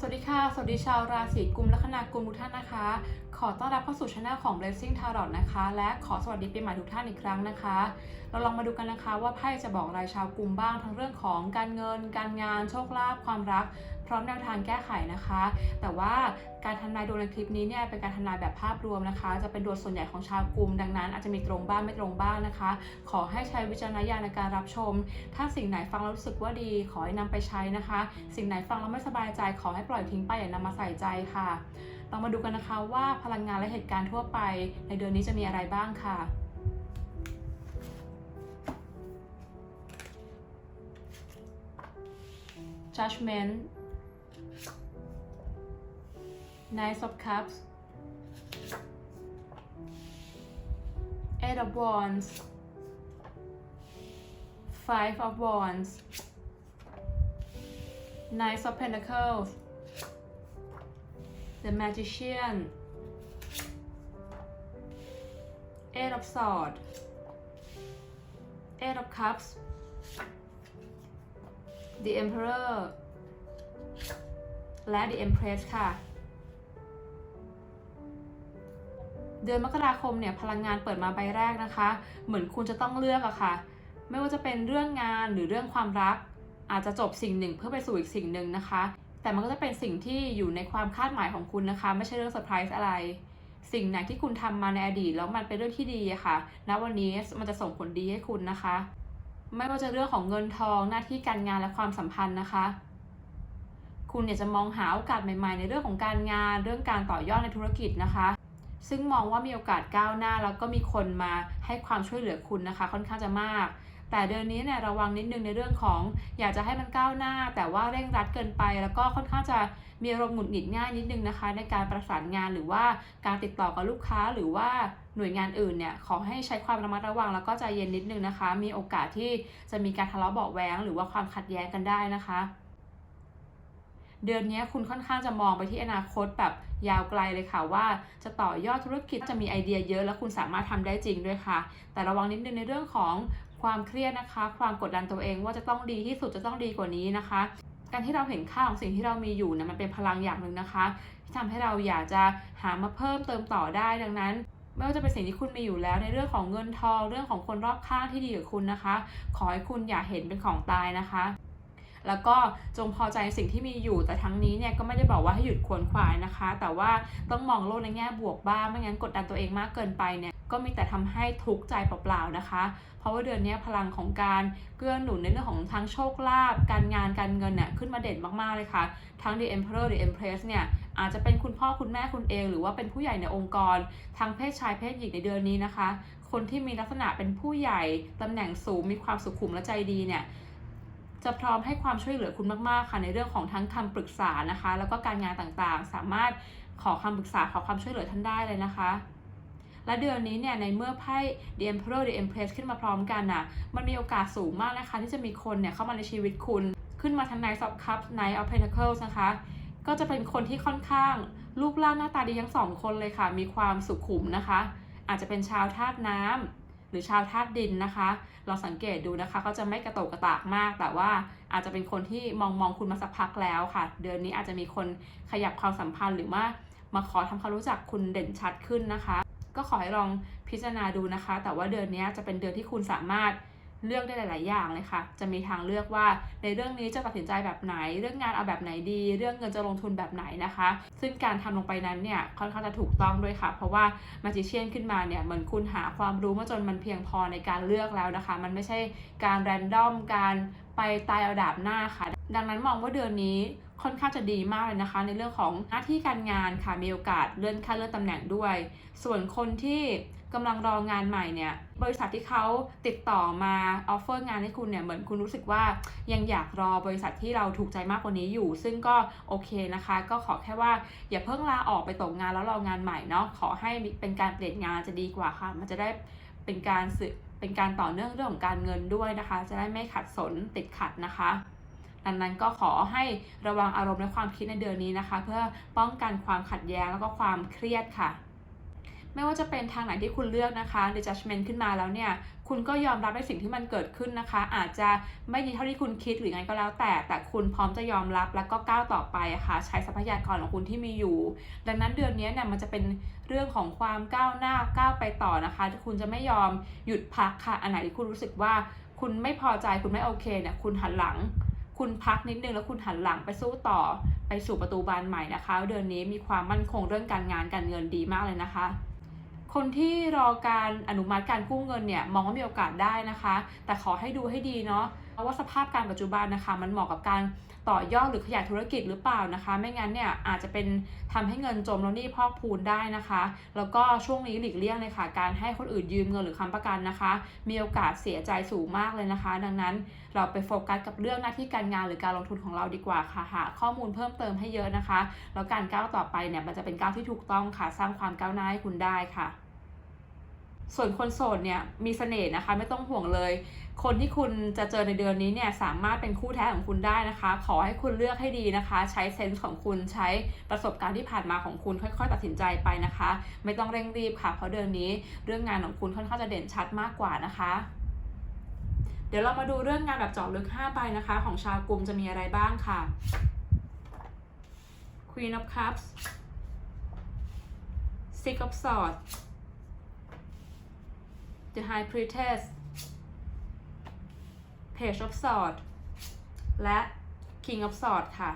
สวัสดีค่ะ สวัสดีชาวราศีกุมและคนากุมทุกท่านนะคะ ขอต้อนรับเข้าสู่ช่องของ Blessing Tarot นะคะ และขอสวัสดีปีใหม่ทุกท่านอีกครั้งนะคะ เราลองมาดูกันนะคะว่าไพ่จะบอกรายชาวกุมบ้างทั้งเรื่องของการเงิน การงาน โชคลาภ ความรัก พร้อมแนวทางแก้ไขนะคะ แต่ว่าการทำนายดวงในคลิปนี้เนี่ยเป็นการทำนายแบบภาพรวมนะคะ จะเป็นดวงส่วนใหญ่ของชาวกลุ่มดังนั้น อาจจะมีตรงบ้างไม่ตรงบ้างนะคะ ขอให้ใช้วิจารณญาณในการรับชม ถ้าสิ่งไหนฟังแล้วรู้สึกว่าดี ขอให้นำไปใช้นะคะ สิ่งไหนฟังแล้วไม่สบายใจ ขอให้ปล่อยทิ้งไปอย่านำมาใส่ใจค่ะเรามาดูกันนะคะว่าพลังงานและเหตุการณ์ทั่วไป ในเดือนนี้จะมีอะไรบ้างค่ะ Judgment Knight of Cups Eight of Wands Five of Wands Knight of Pentacles The Magician Eight of Swords Eight of Cups The Emperor และ The Empress ค่ะ เดือนมกราคมเนี่ยพลังงานเปิดมาใบแรกนะคะ เหมือนคุณจะต้องเลือกอะค่ะ ไม่ว่าจะเป็นเรื่องงานหรือเรื่องความรัก อาจจะจบสิ่งหนึ่งเพื่อไปสู่อีกสิ่งหนึ่งนะคะ แต่มันก็จะเป็นสิ่งที่อยู่ในความคาดหมายของคุณนะคะ ไม่ใช่เรื่องเซอร์ไพรส์อะไร สิ่งไหนที่คุณทำมาในอดีตแล้วมันเป็นเรื่องที่ดีอะค่ะณวันนี้มันจะส่งผลดีให้คุณนะคะ ไม่ว่าจะเรื่องของเงินทองหน้าที่การงานและความสัมพันธ์นะคะคุณเนี่ยจะมองหาโอกาสใหม่ๆ ในเรื่องของการงานเรื่องการต่อยอดในธุรกิจนะคะ ซึ่งมองว่ามีโอกาสก้าวหน้าแล้วก็มีคนมาให้ความช่วยเหลือคุณนะคะ ค่อนข้างจะมาก แต่เดือนนี้เนี่ยระวังนิดนึงในเรื่องของ อยากจะให้มันก้าวหน้า แต่ว่าเร่งรัดเกินไป แล้วก็ค่อนข้างจะมีอารมณ์หงุดหงิดง่ายนิดนึงนะคะ ในการประสานงานหรือว่าการติดต่อกับลูกค้าหรือว่าหน่วยงานอื่นเนี่ยขอให้ใช้ความระมัดระวังแล้วก็ใจเย็นนิดนึงนะคะ มีโอกาสที่จะมีการทะเลาะเบาะแว้งหรือว่าความขัดแย้งกันได้นะคะ เดือนนี้คุณค่อนข้างจะมองไปที่อนาคตแบบยาวไกลเลยค่ะว่า จะต่อยอดธุรกิจจะมีไอเดียเยอะ แล้วคุณสามารถทำได้จริงด้วยค่ะ แต่ระวังนิดนึงในเรื่องของความเครียดนะคะ ความกดดันตัวเองว่าจะต้องดีที่สุดจะต้องดีกว่านี้นะคะ การที่เราเห็นค่าของสิ่งที่เรามีอยู่เนี่ยมันเป็นพลังอย่างหนึ่งนะคะ ที่ทำให้เราอยากจะหามาเพิ่มเติมต่อได้ดังนั้นไม่ว่าจะเป็นสิ่งที่คุณมีอยู่แล้วในเรื่องของเงินทองเรื่องของคนรอบข้างที่ดีกับคุณนะคะ ขอให้คุณอย่าเห็นเป็นของตายนะคะ แล้วก็จงพอใจในสิ่งที่มีอยู่ แต่ทั้งนี้เนี่ยก็ไม่ได้บอกว่าให้หยุดขวนขวายนะคะ แต่ว่าต้องมองโลกในแง่บวกบ้าง ไม่งั้นกดดันตัวเองมากเกินไปเนี่ยก็มีแต่ทำให้ทุกข์ใจเปล่าๆนะคะ เพราะว่าเดือนนี้พลังของการเกื้อหนุนในเรื่องของทั้งโชคลาภ การงานการเงินเนี่ยขึ้นมาเด่นมากๆเลยค่ะ ทั้ง The Emperor The Empress เนี่ยอาจจะเป็นคุณพ่อคุณแม่คุณเอง หรือว่าเป็นผู้ใหญ่ในองค์กร ทั้งเพศชายเพศหญิงในเดือนนี้นะคะ คนที่มีลักษณะเป็นผู้ใหญ่ตำแหน่งสูงมีความสุขุมและใจดีเนี่ย จะพร้อมให้ความช่วยเหลือคุณมากๆค่ะในเรื่องของทั้งคำปรึกษานะคะ แล้วก็การงานต่างๆ สามารถขอคำปรึกษาขอความช่วยเหลือท่านได้เลยนะคะและเดือนนี้เนี่ยในเมื่อไพ่ The Emperor The Empress ขึ้นมาพร้อมกันน่ะมันมีโอกาสสูงมากนะคะ ที่จะมีคนเนี่ยเข้ามาในชีวิตคุณ ขึ้นมาทั้ง Knight of Cups Knight of Pentacles นะคะ ก็จะเป็นคนที่ค่อนข้างรูปร่างหน้าตาดีทั้งสองคนเลยค่ะ มีความสุขุมนะคะ อาจจะเป็นชาวธาตุน้ำ หรือชาวธาตุดินนะคะ เราสังเกตดูนะคะเขาจะไม่กระโตกกระตากมาก แต่ว่าอาจจะเป็นคนที่มองมองคุณมาสักพักแล้วค่ะ เดือนนี้อาจจะมีคนขยับความสัมพันธ์หรือว่ามาขอทำความรู้จักคุณเด่นชัดขึ้นนะคะ ก็ขอให้ลองพิจารณาดูนะคะ แต่ว่าเดือนนี้จะเป็นเดือนที่คุณสามารถ เลือกได้หลาย ๆ อย่างเลยค่ะ จะมีทางเลือกว่าในเรื่องนี้จะตัดสินใจแบบไหน เรื่องงานเอาแบบไหนดี เรื่องเงินจะลงทุนแบบไหนนะคะ ซึ่งการทำลงไปนั้นเนี่ยค่อนข้างจะถูกต้องด้วยค่ะ เพราะว่ามาจิเชียนขึ้นมาเนี่ยเหมือนคุณหาความรู้มาจนมันเพียงพอในการเลือกแล้วนะคะ มันไม่ใช่การแรนดอมการไปตายเอาดาบหน้าค่ะ ดังนั้นมองว่าเดือนนี้ค่อนข้างจะดีมากเลยนะคะ ในเรื่องของหน้าที่การงานค่ะมีโอกาสเลื่อนขั้นเลื่อนตำแหน่งด้วย ส่วนคนที่ กำลังรองานใหม่เนี่ยบริษัทที่เขาติดต่อมาออฟเฟอร์งานให้คุณเนี่ยเหมือนคุณรู้สึกว่ายังอยากรอบริษัทที่เราถูกใจมากกว่านี้อยู่ ซึ่งก็โอเคนะคะ ก็ขอแค่ว่าอย่าเพิ่งลาออกไปตกงานแล้วรองานใหม่เนาะขอให้เป็นการเปลี่ยนงานจะดีกว่าค่ะ มันจะได้เป็นการสืเป็นการต่อเนื่องเรื่องของการเงินด้วยนะคะ จะได้ไม่ขัดสนติดขัดนะคะดังนั้นก็ขอให้ระวังอารมณ์และความคิดในเดือนนี้นะคะ เพื่อป้องกันความขัดแย้งแล้วก็ความเครียดค่ะ ไม่ว่าจะเป็นทางไหนที่คุณเลือกนะคะ the judgment ขึ้นมาแล้วเนี่ย คุณก็ยอมรับในสิ่งที่มันเกิดขึ้นนะคะ อาจจะไม่ดีเท่าที่คุณคิดหรือไงก็แล้วแต่ แต่คุณพร้อมจะยอมรับแล้วก็ก้าวต่อไปะคะ่ะ ใช้ทรัพยากรของคุณที่มีอยู่ ดังนั้นเดือนนี้เนี่ยมันจะเป็นเรื่องของความก้าวหน้าก้าวไปต่อนะคะ คุณจะไม่ยอมหยุดพักค่ะ อันไหนที่คุณรู้สึกว่าคุณไม่พอใจคุณไม่โอเคเนี่ย คุณหันหลัง คุณพักนิดนึงแล้วคุณหันหลังไปสู้ต่อไปสู่ประตูบานใหม่นะคะ เดือนนี้มีความมั่นคงเรื่องการงานการเงินดีมากเลยนะคะ คนที่รอการอนุมัติการกู้เงินเนี่ยมองว่ามีโอกาสได้นะคะ แต่ขอให้ดูให้ดีเนาะ ว่าสภาพการปัจจุบันนะคะ มันเหมาะกับการต่อยอดหรือขยายธุรกิจหรือเปล่านะคะ ไม่งั้นเนี่ยอาจจะเป็นทำให้เงินจมแล้วหนี่พอกพูนได้นะคะ แล้วก็ช่วงนี้หลีกเลี่ยงเลยค่ะ การให้คนอื่นยืมเงินหรือค้ำประกันนะคะ มีโอกาสเสียใจสูงมากเลยนะคะ ดังนั้นเราไปโฟกัสกับเรื่องหน้าที่การงานหรือการลงทุนของเราดีกว่าค่ะหาข้อมูลเพิ่มเติมให้เยอะนะคะ แล้วการก้าวต่อไปเนี่ยมันจะเป็นก้าวที่ถูกต้องค่ะ สร้างความก้าวหน้าให้คุณได้ค่ะ ส่วนคนโสดเนี่ยมีเสน่ห์นะคะไม่ต้องห่วงเลย คนที่คุณจะเจอในเดือนนี้เนี่ยสามารถเป็นคู่แท้ของคุณได้นะคะ ขอให้คุณเลือกให้ดีนะคะ ใช้เซนส์ของคุณใช้ประสบการณ์ที่ผ่านมาของคุณค่อยๆ ตัดสินใจไปนะคะ ไม่ต้องเร่งรีบค่ะ เพราะเดือนนี้เรื่องงานของคุณค่อนข้างจะเด่นชัดมากกว่านะคะเดี๋ยวเรามาดูเรื่องงานแบบเจาะลึก 5 ใบนะคะ ของชาวกลุ่มจะมีอะไรบ้างค่ะ Queen of Cups Six of Swords The High Priestess Page of Swords และ King of Swords ค่ะ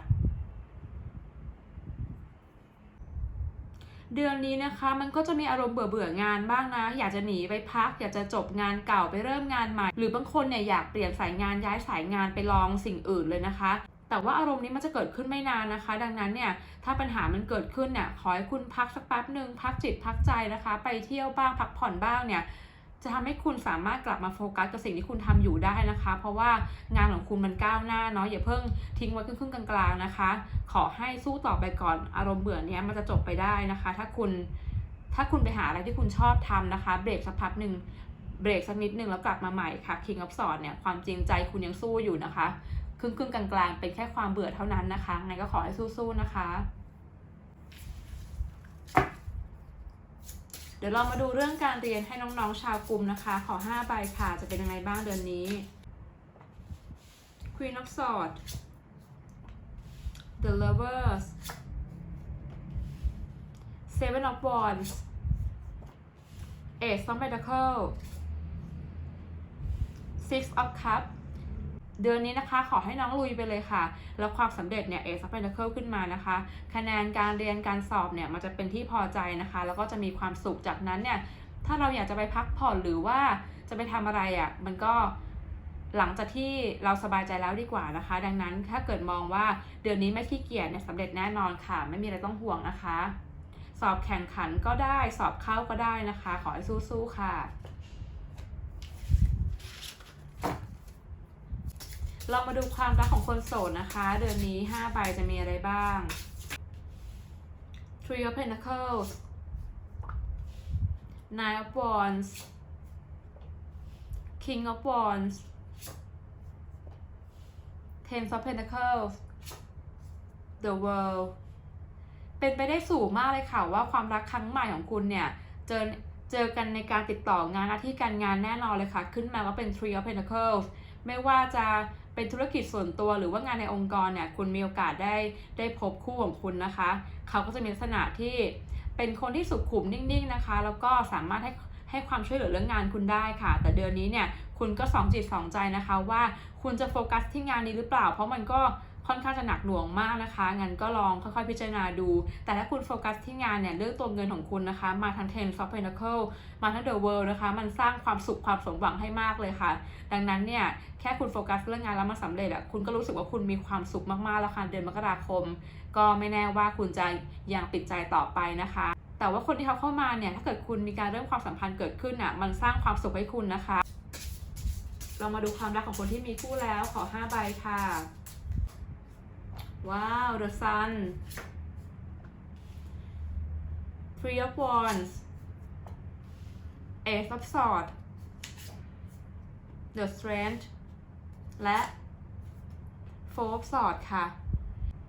เดือนนี้นะคะมันก็จะมีอารมณ์เบื่อเบื่องานบ้างนะ อยากจะหนีไปพัก อยากจะจบงานเก่าไปเริ่มงานใหม่ หรือบางคนเนี่ยอยากเปลี่ยนสายงานย้ายสายงานไปลองสิ่งอื่นเลยนะคะ แต่ว่าอารมณ์นี้มันจะเกิดขึ้นไม่นานนะคะ ดังนั้นเนี่ยถ้าปัญหามันเกิดขึ้นเนี่ยขอให้คุณพักสักแป๊บหนึ่งพักจิตพักใจนะคะ ไปเที่ยวบ้างพักผ่อนบ้างเนี่ย จะทำให้คุณสามารถกลับมาโฟกัสกับสิ่งที่คุณทำอยู่ได้นะคะ เพราะว่างานของคุณมันก้าวหน้าเนาะอย่าเพิ่งทิ้งไว้ครึ่งๆกลางๆนะคะ ขอให้สู้ต่อไปก่อนอารมณ์เบื่อเนี้ยมันจะจบไปได้นะคะ ถ้าคุณถ้าคุณไปหาอะไรที่คุณชอบทำนะคะเบรกสักพักหนึ่งเบรกสักนิดหนึ่งแล้วกลับมาใหม่ค่ะ King of Swords เนี่ยความจริงใจคุณยังสู้อยู่นะคะ ครึ่งๆกลางๆเป็นแค่ความเบื่อเท่านั้นนะคะไงก็ขอให้สู้ๆนะคะ ดี๋ยวเรามาดูเรื่องการเรียนให้น้องๆชาวกลุ่มนะคะ ขอ 5 ใบค่ะ จะเป็นยังไงบ้างเดือนนี้ Queen of Swords The Lovers Seven of Wands Ace of Pentacles Six of Cups เดือนนี้นะคะ ขอให้น้องลุยไปเลยค่ะ แล้วความสำเร็จเนี่ย Ace of Pentacles ขึ้นมานะคะ คะแนนการเรียนการสอบเนี่ยมันจะเป็นที่พอใจนะคะ แล้วก็จะมีความสุขจากนั้นเนี่ยถ้าเราอยากจะไปพักผ่อนหรือว่าจะไปทำอะไรอะ่ะมันก็หลังจากที่เราสบายใจแล้วดีกว่านะคะ ดังนั้นถ้าเกิดมองว่าเดือนนี้ไม่ขี้เกียจเนี่ยสำเร็จแน่นอนค่ะ ไม่มีอะไรต้องห่วงนะคะ สอบแข่งขันก็ได้สอบเข้าก็ได้นะคะ ขอให้สู้ๆค่ะ เรามาดูความรักของคนโสดนะคะ เดือนนี้5ใบจะมีอะไรบ้าง Three of Pentacles Nine of Wands King of Wands Ten of Pentacles The World เป็นไปได้สูงมากเลยค่ะว่าความรักครั้งใหม่ของคุณเนี่ย เจอเจอกันในการติดต่องานหน้าที่การงานแน่นอนเลยค่ะ ขึ้นมาว่าเป็น Three of Pentacles ไม่ว่าจะ เป็นธุรกิจส่วนตัวหรือว่างานในองค์กรเนี่ยคุณมีโอกาสได้ได้พบคู่ของคุณนะคะ เขาก็จะมีลักษณะที่เป็นคนที่สุขุมนิ่งๆนะคะ แล้วก็สามารถให้ให้ความช่วยเหลือเรื่องงานคุณได้ค่ะ แต่เดือนนี้เนี่ยคุณก็สองจิตสองใจนะคะว่าคุณจะโฟกัสที่งานนี้หรือเปล่า เพราะมันก็ ค่อนข้างจะหนักหน่วงมากนะคะงั้นก็ลองค่อยๆพิจารณาดู แต่ถ้าคุณโฟกัสที่งานเนี่ยเรื่องตัวเงินของคุณนะคะ มาทั้ง Ten of Pentacles มาทั้ง The World นะคะ มันสร้างความสุขความสมหวังให้มากเลยค่ะ ดังนั้นเนี่ยแค่คุณโฟกัสเรื่องงานแล้วมันสำเร็จอะคุณก็รู้สึกว่าคุณมีความสุขมากๆแล้วค่ะเดือนมกราคม ก็ไม่แน่ว่าคุณจะยังติดใจต่อไปนะคะแต่ว่าคนที่เขาเข้ามาเนี่ยถ้าเกิดคุณมีการเริ่มความสัมพันธ์เกิดขึ้นอะมันสร้างความสุขให้คุณนะคะ เรามาดูความรักของคนที่มีคู่แล้วขอ 5 ใบค่ะ ว้าว the sun three of wands ace of swords the strength และ four of swords ค่ะ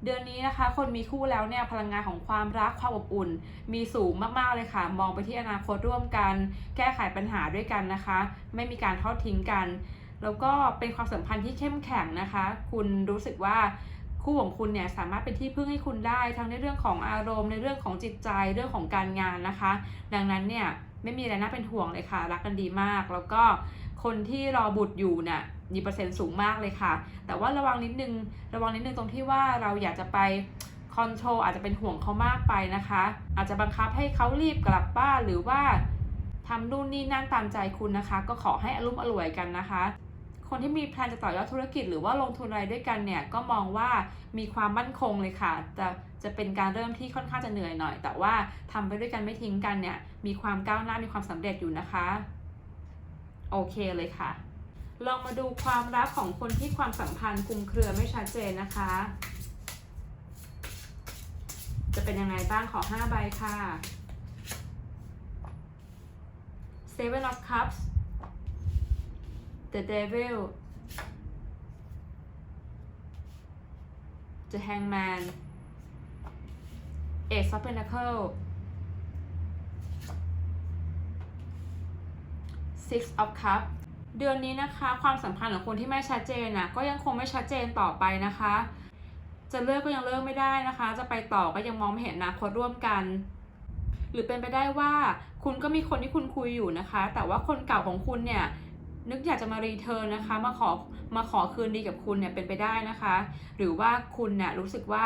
เดือนนี้นะคะ คนมีคู่แล้วเนี่ย พลังงานของความรักความอบอุ่น มีสูงมากๆเลยค่ะ มองไปที่อนาคตร่วมกัน แก้ไขปัญหาด้วยกันนะคะ ไม่มีการทอดทิ้งกัน แล้วก็เป็นความสัมพันธ์ที่เข้มแข็งนะคะ คุณรู้สึกว่า คู่ของคุณเนี่ยสามารถเป็นที่พึ่งให้คุณได้ ทั้งในเรื่องของอารมณ์ในเรื่องของจิตใจเรื่องของการงานนะคะ ดังนั้นเนี่ยไม่มีอะไรน่าเป็นห่วงเลยค่ะ รักกันดีมาก แล้วก็คนที่รอบุตรอยู่เนี่ยมีเปอร์เซ็นต์สูงมากเลยค่ะ แต่ว่าระวังนิดนึงระวังนิดนึงตรงที่ว่าเราอยากจะไปคอนโทรลอาจจะเป็นห่วงเขามากไปนะคะ อาจจะบังคับให้เขารีบกลับบ้านหรือว่าทำนู่นนี่นั่นตามใจคุณนะคะ ก็ขอให้อารมณ์อร่วยกันนะคะ คนที่มีแพลนจะต่อยอดธุรกิจหรือว่าลงทุนอะไรด้วยกันเนี่ยก็มองว่ามีความมั่นคงเลยค่ะจะจะเป็นการเริ่มที่ค่อนข้างจะเหนื่อยหน่อย แต่ว่าทำไปด้วยกันไม่ทิ้งกันเนี่ยมีความก้าวหน้ามีความสำเร็จอยู่นะคะโอเคเลยค่ะ ลองมาดูความรักของคนที่ความสัมพันธ์คุมเครือไม่ชัดเจนนะคะ จะเป็นยังไงบ้างขอ 5 ใบค่ะ Seven of Cups The Devil The Hangman Ace of Pentacles Six of Cups เดือนนี้นะคะ ความสัมพันธ์ของคนที่ไม่ชัดเจนน่ะก็ยังคงไม่ชัดเจนต่อไปนะคะ จะเลิกก็ยังเลิกไม่ได้นะคะ จะไปต่อก็ยังมองไม่เห็นอนาคตร่วมกัน หรือเป็นไปได้ว่าคุณก็มีคนที่คุณคุยอยู่นะคะ แต่ว่าคนเก่าของคุณเนี่ย นึกอยากจะมารีเทิร์นนะคะ มาขอมาขอคืนดีกับคุณเนี่ยเป็นไปได้นะคะ หรือว่าคุณเนี่ยรู้สึกว่า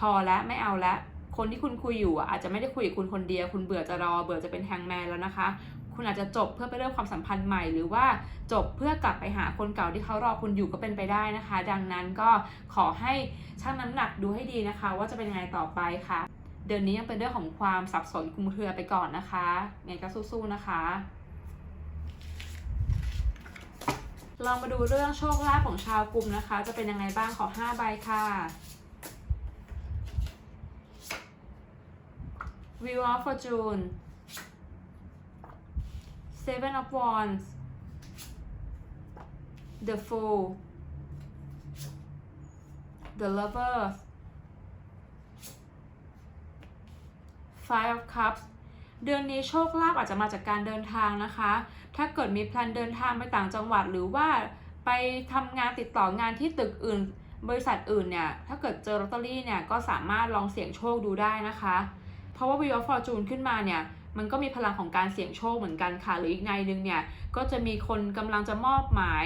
พอแล้วไม่เอาแล้วคนที่คุณคุยอยู่อะอาจจะไม่ได้คุยกับคุณคนเดียว คุณเบื่อจะรอเบื่อจะเป็นแฮงแมนแล้วนะคะ คุณอาจจะจบเพื่อไปเริ่มความสัมพันธ์ใหม่ หรือว่าจบเพื่อกลับไปหาคนเก่าที่เขารอคุณอยู่ก็เป็นไปได้นะคะ ดังนั้นก็ขอให้ชั่งน้ำหนักดูให้ดีนะคะ ว่าจะเป็นยังไงต่อไปค่ะ เดือนนี้ยังเป็นเรื่องของความสับสนคลุมเครือไปก่อนนะคะไงก็สู้ๆนะคะ ลองมาดูเรื่องโชคลาภของชาวกลุ่มนะคะ จะเป็นยังไงบ้างขอ5ใบค่ะ Wheel of Fortune Seven of Wands The Fool The Lovers Five of Cups เดือนนี้โชคลาภอาจจะมาจากการเดินทางนะคะ ถ้าเกิดมีแพลนเดินทางไปต่างจังหวัดหรือว่าไปทำงานติดต่องานที่ตึกอื่น บริษัทอื่นเนี่ย ถ้าเกิดเจอลอตเตอรี่เนี่ยก็สามารถลองเสี่ยงโชคดูได้นะคะ เพราะว่า Wheel of Fortune ขึ้นมาเนี่ย มันก็มีพลังของการเสี่ยงโชคเหมือนกันค่ะ หรืออีกในหนึ่งเนี่ย ก็จะมีคนกำลังจะมอบหมาย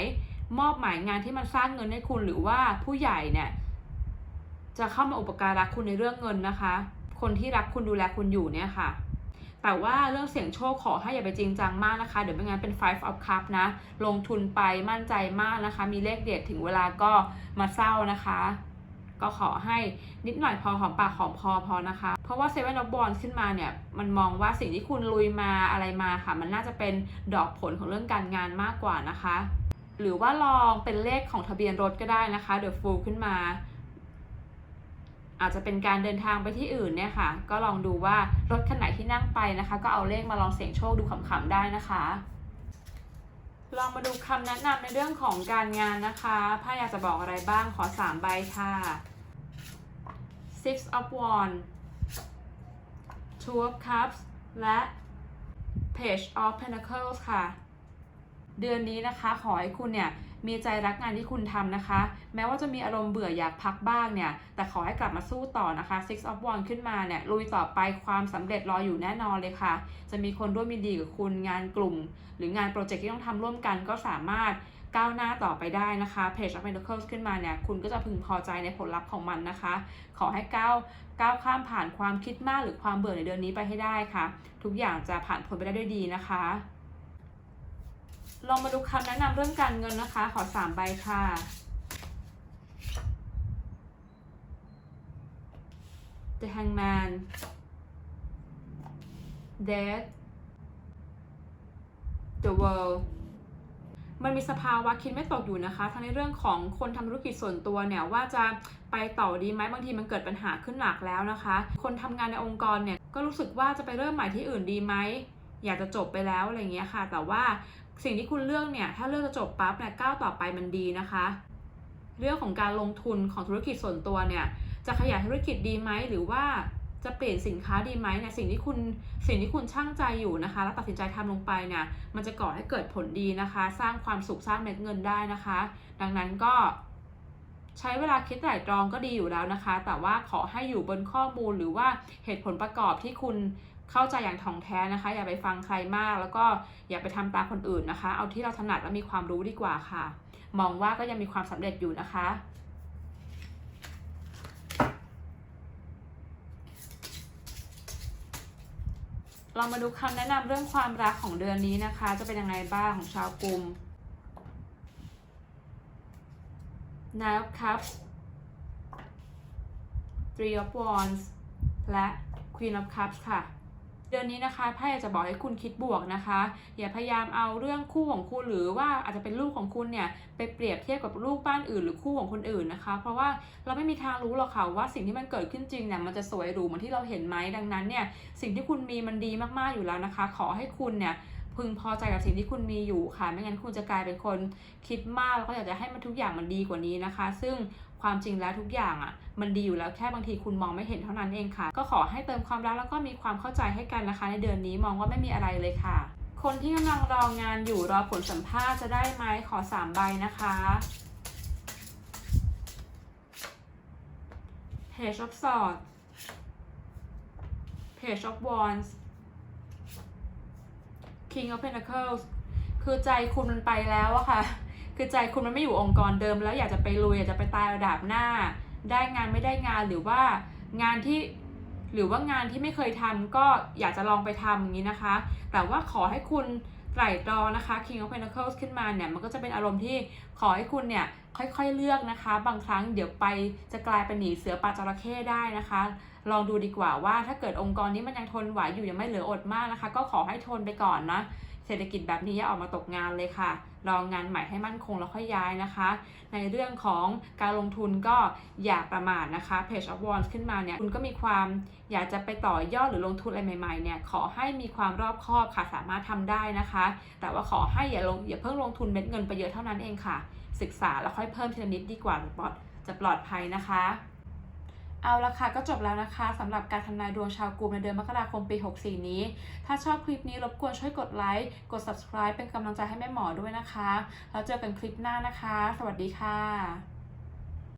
มอบหมายงานที่มันสร้างเงินให้คุณหรือว่าผู้ใหญ่เนี่ย จะเข้ามาอุปการะคุณในเรื่องเงินนะคะ คนที่รักคุณดูแลคุณอยู่เนี่ยค่ะ แต่ว่าเรื่องเสี่ยงโชคขอให้อย่าไปจริงจังมากนะคะ เดี๋ยวไม่งั้นเป็น five of cup นะ ลงทุนไปมั่นใจมากนะคะ มีเลขเด็ดถึงเวลาก็มาเศร้านะคะ ก็ขอให้นิดหน่อยพอหอมปากหอมคอพอนะคะ เพราะว่า seven of wands ขึ้นมาเนี่ย มันมองว่าสิ่งที่คุณลุยมาอะไรมาค่ะ มันน่าจะเป็นดอกผลของเรื่องการงานมากกว่านะคะ หรือว่าลองเป็นเลขของทะเบียนรถก็ได้นะคะ the fool ขึ้นมา อาจจะเป็นการเดินทางไปที่อื่นเนี่ยค่ะ ก็ลองดูว่ารถคันไหนที่นั่งไปนะคะ ก็เอาเลขมาลองเสี่ยงโชคดูขำๆได้นะคะ ลองมาดูคำแนะนำในเรื่องของการงานนะคะไพ่อยากจะบอกอะไรบ้างขอ 3 ใบค่ะ six of wands two of cups และ page of pentacles ค่ะ เดือนนี้นะคะขอให้คุณเนี่ย มีใจรักงานที่คุณทำนะคะ แม้ว่าจะมีอารมณ์เบื่ออยากพักบ้างเนี่ย แต่ขอให้กลับมาสู้ต่อนะคะ Six of Wands ขึ้นมาเนี่ย ลุยต่อไปความสำเร็จรออยู่แน่นอนเลยค่ะ จะมีคนร่วมยินดีกับคุณงานกลุ่ม หรืองานโปรเจกต์ที่ต้องทำร่วมกันก็สามารถก้าวหน้าต่อไปได้นะคะ Page of Pentacles ขึ้นมาเนี่ย คุณก็จะพึงพอใจในผลลัพธ์ของมันนะคะ ขอให้ก้าวก้าวข้ามผ่านความคิดมากหรือความเบื่อในเดือนนี้ไปให้ได้ค่ะ ทุกอย่างจะผ่านพ้นไปได้ด้วยดีนะคะ ลองมาดูคำแนะนำเรื่องการเงินนะคะ ขอ3ใบค่ะ The Hangman Death The World มันมีสภาวะคิดไม่ตกอยู่นะคะ ทั้งในเรื่องของคนทำธุรกิจส่วนตัวเนี่ยว่าจะไปต่อดีไหมบางทีมันเกิดปัญหาขึ้นหนักแล้วนะคะ คนทำงานในองค์กรเนี่ยก็รู้สึกว่าจะไปเริ่มใหม่ที่อื่นดีไหมอยากจะจบไปแล้วอะไรเงี้ยค่ะ แต่ว่า สิ่งที่คุณเลือกเนี่ย ถ้าเลือกจะจบปั๊บเนี่ยก้าวต่อไปมันดีนะคะ เรื่องของการลงทุนของธุรกิจส่วนตัวเนี่ย จะขยายธุรกิจดีไหมหรือว่าจะเปลี่ยนสินค้าดีไหมเนี่ยสิ่งที่คุณสิ่งที่คุณช่างใจอยู่นะคะ แล้วตัดสินใจทำลงไปเนี่ยมันจะก่อให้เกิดผลดีนะคะ สร้างความสุขสร้างเม็ดเงินได้นะคะ ดังนั้นก็ใช้เวลาคิดไตร่ตรองก็ดีอยู่แล้วนะคะ แต่ว่าขอให้อยู่บนข้อมูลหรือว่าเหตุผลประกอบที่คุณ เข้าใจอย่างถ่องแท้นะคะ อย่าไปฟังใครมาก แล้วก็อย่าไปทำตามคนอื่นนะคะ เอาที่เราถนัดและมีความรู้ดีกว่าค่ะ มองว่าก็ยังมีความสำเร็จอยู่นะคะเรามาดูคำแนะนำเรื่องความรักของเดือนนี้นะคะ จะเป็นยังไงบ้างของชาวกลุ่ม Nine of Cups Three of Wands และ Queen of Cups ค่ะ ดือนนี้นะคะไพ่อยากจะบอกให้คุณคิดบวกนะคะ อย่าพยายามเอาเรื่องคู่ของคุณหรือว่าอาจจะเป็นลูกของคุณเนี่ยไปเปรียบเทียบกับลูกบ้านอื่น หรือคู่ของคนอื่นนะคะ เพราะว่าเราไม่มีทางรู้หรอกค่ะว่าสิ่งที่มันเกิดขึ้นจริงเนี่ยมันจะสวยหรูเหมือนที่เราเห็นไหมดังนั้นเนี่ยสิ่งที่คุณมีมันดีมากๆอยู่แล้วนะคะ ขอให้คุณเนี่ย พึงพอใจกับสิ่งที่คุณมีอยู่ค่ะ ไม่งั้นคุณจะกลายเป็นคนคิดมากแล้วก็อยากจะให้มันทุกอย่างมันดีกว่านี้นะคะ ซึ่งความจริงแล้วทุกอย่างอะ มันดีอยู่แล้วแค่บางทีคุณมองไม่เห็นเท่านั้นเองค่ะ ก็ขอให้เติมความรักแล้วก็มีความเข้าใจให้กันนะคะ ในเดือนนี้มองว่าไม่มีอะไรเลยค่ะ คนที่กำลังรองานอยู่รอผลสัมภาษณ์จะได้ไหมขอสามใบนะคะ Page of Swords Page of Wands King of Pentacles คือใจคุณมันไปแล้วอะค่ะ คือใจคุณมันไม่อยู่องค์กรเดิม แล้วอยากจะไปลุยอยากจะไปตายระดับหน้า ได้งานไม่ได้งานหรือว่างานที่หรือว่างานที่ไม่เคยทำก็อยากจะลองไปทำอย่างนี้นะคะ แต่ว่าขอให้คุณไตร่ตรองนะคะ King of Pentacles ขึ้นมาเนี่ย มันก็จะเป็นอารมณ์ที่ขอให้คุณเนี่ย ค่อยๆเลือกนะคะ บางครั้งเดี๋ยวไปจะกลายเป็นหนีเสือปลาจระเข้ได้นะคะ ลองดูดีกว่าว่าถ้าเกิดองค์กรนี้มันยังทนไหวอยู่ยังไม่เหลืออดมากนะคะ ก็ขอให้ทนไปก่อนนะเศรษฐกิจแบบนี้อย่าออกมาตกงานเลยค่ะรองงานใหม่ให้มั่นคงแล้วค่อยย้ายนะคะ ในเรื่องของการลงทุนก็อย่าประมาทนะคะ Page of Wands ขึ้นมาเนี่ย คุณก็มีความอยากจะไปต่อยอดหรือลงทุนอะไรใหม่ๆเนี่ย ขอให้มีความรอบคอบค่ะ สามารถทำได้นะคะ แต่ว่าขอให้อย่าลงอย่าเพิ่งลงทุนเม็ดเงินไปเยอะเท่านั้นเองค่ะ ศึกษาแล้วค่อยเพิ่มทีละนิดดีกว่าปลอดจะปลอดภัยนะคะ เอาละค่ะก็จบแล้วนะคะสำหรับการทำนายดวงชาวกลุ่มในเดือนมกราคมปี 64 นี้ ถ้าชอบคลิปนี้รบกวนช่วยกดไลค์กด subscribe เป็นกำลังใจให้แม่หมอด้วยนะคะ แล้วเจอกันคลิปหน้านะคะ สวัสดีค่ะ